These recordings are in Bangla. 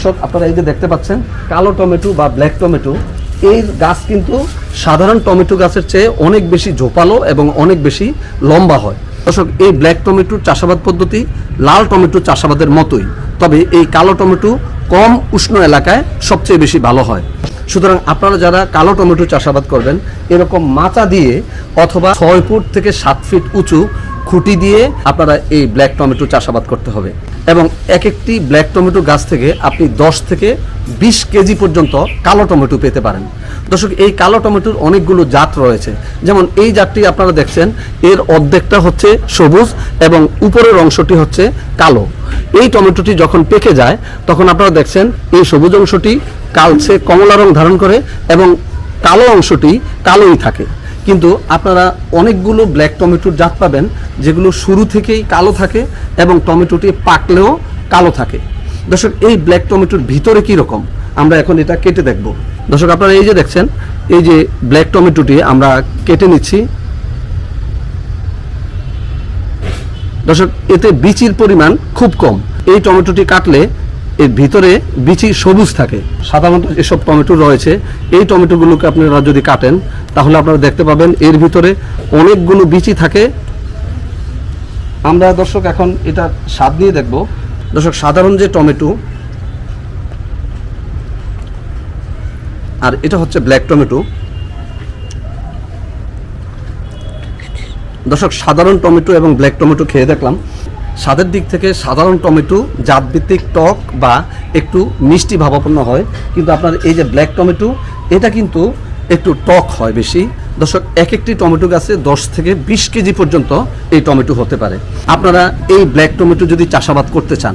দর্শক, আপনারা এই যে দেখতে পাচ্ছেন, কালো টমেটো বা ব্ল্যাক টমেটো, এই গাছ কিন্তু সাধারণ টমেটো গাছের চেয়ে অনেক বেশি ঝোপালো এবং অনেক বেশি লম্বা হয়। দর্শক, এই ব্ল্যাক টমেটোর চাষাবাদ পদ্ধতি লাল টমেটো চাষাবাদের মতোই, তবে এই কালো টমেটো কম উষ্ণ এলাকায় সবচেয়ে বেশি ভালো হয়। সুতরাং আপনারা যারা কালো টমেটো চাষাবাদ করবেন, এরকম মাচা দিয়ে অথবা ছয় ফুট থেকে সাত ফিট উঁচু খুঁটি দিয়ে আপনারা এই ব্ল্যাক টমেটো চাষাবাদ করতে হবে। এবং এক একটি ব্ল্যাক টমেটো গাছ থেকে আপনি দশ থেকে বিশ কেজি পর্যন্ত কালো টমেটো পেতে পারেন। দর্শক, এই কালো টমেটোর অনেকগুলো জাত রয়েছে। যেমন এই জাতটি আপনারা দেখছেন, এর অর্ধেকটা হচ্ছে সবুজ এবং উপরের অংশটি হচ্ছে কালো। এই টমেটোটি যখন পেকে যায়, তখন আপনারা দেখছেন এই সবুজ অংশটি কালচে কমলা রং ধারণ করে এবং কালো অংশটি কালোই থাকে। কিন্তু আপনারা অনেকগুলো ব্ল্যাক টমেটোর জাত পাবেন, যেগুলো শুরু থেকেই কালো থাকে এবং টমেটোটি পাকলেও কালো থাকে। দর্শক, এই ব্ল্যাক টমেটোর ভিতরে কি রকম? আমরা এখন এটা কেটে দেখব। দর্শক, আপনারা এই যে দেখছেন, এই যে ব্ল্যাক টমেটোটি আমরা কেটে নিচ্ছি। দর্শক, এতে বিচির পরিমাণ খুব কম। এই টমেটোটি কাটলে এর ভিতরে বিচি সবুজ থাকে। সাধারণত এসব টমেটো রয়েছে। এই টমেটোগুলোকে আপনারা যদি কাটেন, তাহলে আপনারা দেখতে পাবেন এর ভিতরে অনেকগুলো বিচি থাকে। আমরা দর্শক এখন এটা স্বাদ নিয়ে দেখব। দর্শক, সাধারণ যে টমেটো, আর এটা হচ্ছে ব্ল্যাক টমেটো। দর্শক, সাধারণ টমেটো এবং ব্ল্যাক টমেটো খেয়ে দেখলাম। স্বাদের দিক থেকে সাধারণ টমেটো জাতভিত্তিক টক বা একটু মিষ্টি ভাবাপন্ন হয়। কিন্তু আপনার এই যে ব্ল্যাক টমেটো, এটা কিন্তু একটু টক হয় বেশি। দর্শক এক একটি টমেটো গাছে দশ থেকে বিশ কেজি পর্যন্ত এই টমেটো হতে পারে। আপনারা এই ব্ল্যাক টমেটো যদি চাষাবাদ করতে চান,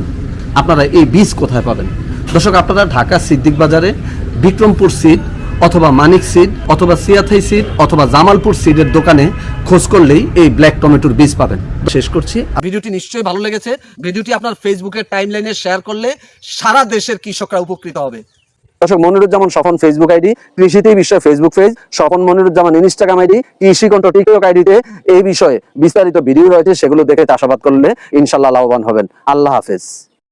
আপনারা এই বীজ কোথায় পাবেন? দর্শক, আপনারা ঢাকা সিদ্দিক বাজারে বিক্রমপুর সিড অথবা মানিক সিড, অথবা সিয়াথাই সিড, অথবা জামালপুর সিডের দোকানে খোঁজ করলেই এই ব্ল্যাক টমেটোর বীজ পাবেন। শেষ করছি। ভিডিওটি নিশ্চয়ই ভালো লেগেছে। ভিডিওটি আপনার ফেসবুকের টাইমলাইনে শেয়ার করলে সারা দেশের কৃষকরা উপকৃত হবে। দর্শক, মনিরুজ্জামান স্বপন ফেসবুক আইডি কৃষিতে বিষয় Facebook page Swapan Moniruzzaman Instagram ID কৃষি কণ্ঠ টিকটক আইডিতে এই বিষয়ে বিস্তারিত ভিডিও রয়েছে, সেগুলো দেখে চাষাবাদ করলে ইনশাল্লাহ লাভবান হবেন। আল্লাহ হাফেজ।